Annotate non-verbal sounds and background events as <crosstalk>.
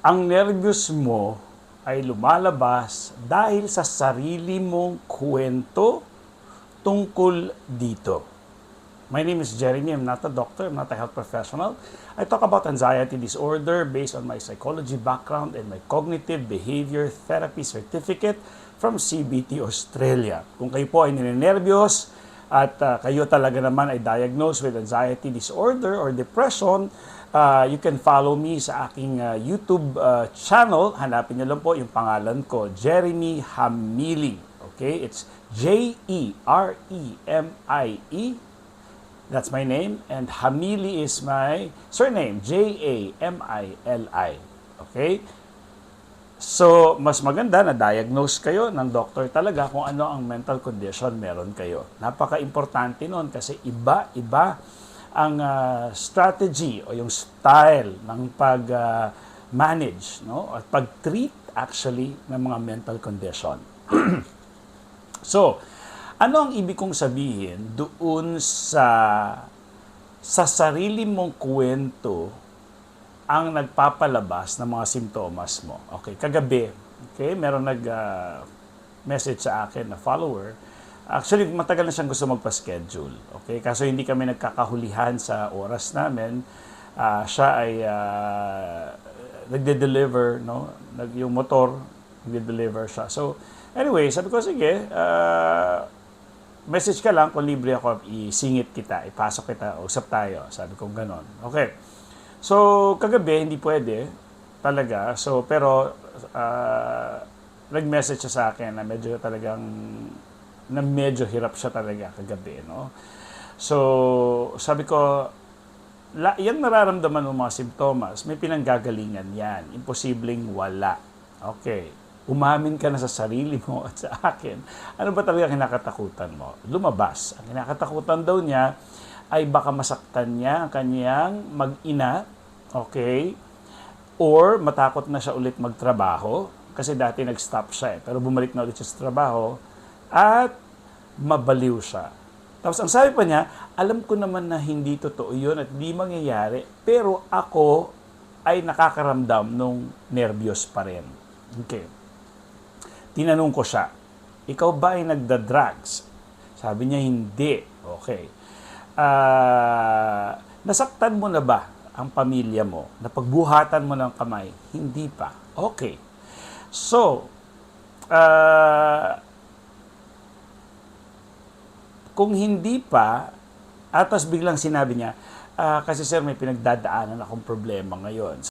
ang nervyos mo ay lumalabas dahil sa sarili mong kwento tungkol dito. My name is Jeremy. I'm not a doctor. I'm not a health professional. I talk about anxiety disorder based on my psychology background and my cognitive behavior therapy certificate from CBT Australia. Kung kayo po ay ninenervyos at uh, kayo talaga naman ay diagnosed with anxiety disorder or depression, uh, you can follow me sa aking uh, YouTube uh, channel. Hanapin niyo lang po yung pangalan ko, Jeremy Hamili. Okay? It's E J-E-R-E-M-I-E. That's my name. And Hamili is my surname, J-A-M-I-L-I. Okay? So, mas maganda na diagnose kayo ng doktor talaga kung ano ang mental condition meron kayo. Napaka-importante nun kasi iba-iba ang ah, strategy o yung style ng pag-manage no? at pag-treat actually ng mga mental condition. <clears throat> So, ano ang ibig kong sabihin doon sa sa sarili mong kwento ang nagpapalabas ng mga simptomas mo? Okay, kagabi, okay, meron nag ah, message sa akin na follower. Actually, matagal na siyang gusto magpa-schedule. Okay, kaso hindi kami nagkakahulihan sa oras namin. Ah, siya ay ah, nagde-deliver, no? Nag, yung motor, nagde-deliver siya. So, anyway, sabi ko, sige, ah, message ka lang kung libre ako, isingit kita, ipasok kita, usap tayo. Sabi ko, ganon. Okay. So, kagabi, hindi pwede, talaga. So, pero, ah, nag-message siya sa akin na medyo talagang, na medyo hirap siya talaga kagabi, no? So, sabi ko, la, yan nararamdaman ng mga simptomas, may pinanggagalingan yan. Imposibleng wala. Okay. Umamin ka na sa sarili mo at sa akin. Ano ba talaga kinakatakutan mo? Lumabas. Ang kinakatakutan daw niya ay baka masaktan niya ang kanyang mag-ina. Okay? Or matakot na siya ulit magtrabaho. Kasi dati nag-stop siya eh. Pero bumalik na ulit siya sa trabaho. At mabaliw siya. Tapos ang sabi pa niya, alam ko naman na hindi totoo yun at di mangyayari, pero ako ay nakakaramdam nung nervyos pa rin. Okay. Tinanong ko siya, ikaw ba ay nagda-drugs? Sabi niya, hindi. Okay. Ah, nasaktan mo na ba ang pamilya mo? Napagbuhatan mo ng kamay? Hindi pa. Okay. So, ah, kung hindi pa, at tapos biglang sinabi niya, "Ah, kasi sir, may pinagdadaanan akong problema ngayon.